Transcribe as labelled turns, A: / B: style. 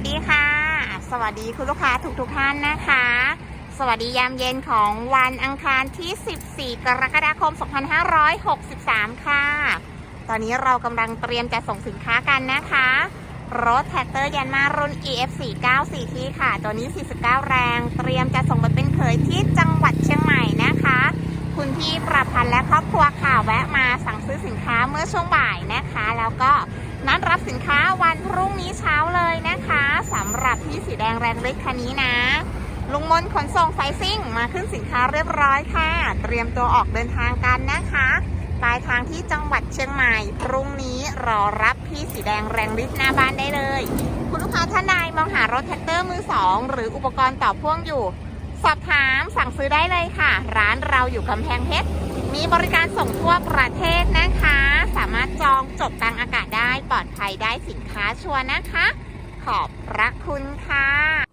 A: วัสดีค่ะ สวัสดีคุณลูกค้าทุกทุกท่านนะคะ สวัสดียามเย็นของวันอังคารที่ 14 กรกฎาคม 2563 ค่ะ ตอนนี้เรากำลังเตรียมจะส่งสินค้ากันนะคะ รถแท็กเตอร์ยันมารุ่น EF 494ที่ค่ะ ตัวนี้ 49 แรง เตรียมจะส่งไปเป็นเขยที่จังหวัดเชียงใหม่นะคะ คุณพี่ประพันธ์และครอบครัวค่ะแวะมาสั่งซื้อสินค้าเมื่อช่วงบ่ายนะคะ แล้วก็นัดรับสินค้าวันพรุ่งนี้เช้าเลยนะคะสำหรับพี่สี แดงแรงฤทธิ์คันนี้นะ ลุงมนขนส่งไฟซิ่งมาขึ้นสินค้าเรียบร้อยค่ะ เตรียมตัวออกเดินทางกันนะคะปลายทางที่จังหวัดเชียงใหม่ พรุ่งนี้รอรับพี่สีแดงแรงฤทธิ์หน้าบ้านได้เลย คุณลูกค้าท่านใดมองหารถแท็กเตอร์มือสองหรืออุปกรณ์ต่อพ่วงอยู่ สอบถามสั่งซื้อได้เลยค่ะ ร้านเราอยู่กำแพงเพชรมีบริการส่งทั่วประเทศนะคะ สามารถจองจบกลางอากาศได้ปลอดภัยได้สินค้าชัวร์นะคะ ขอบพระคุณค่ะ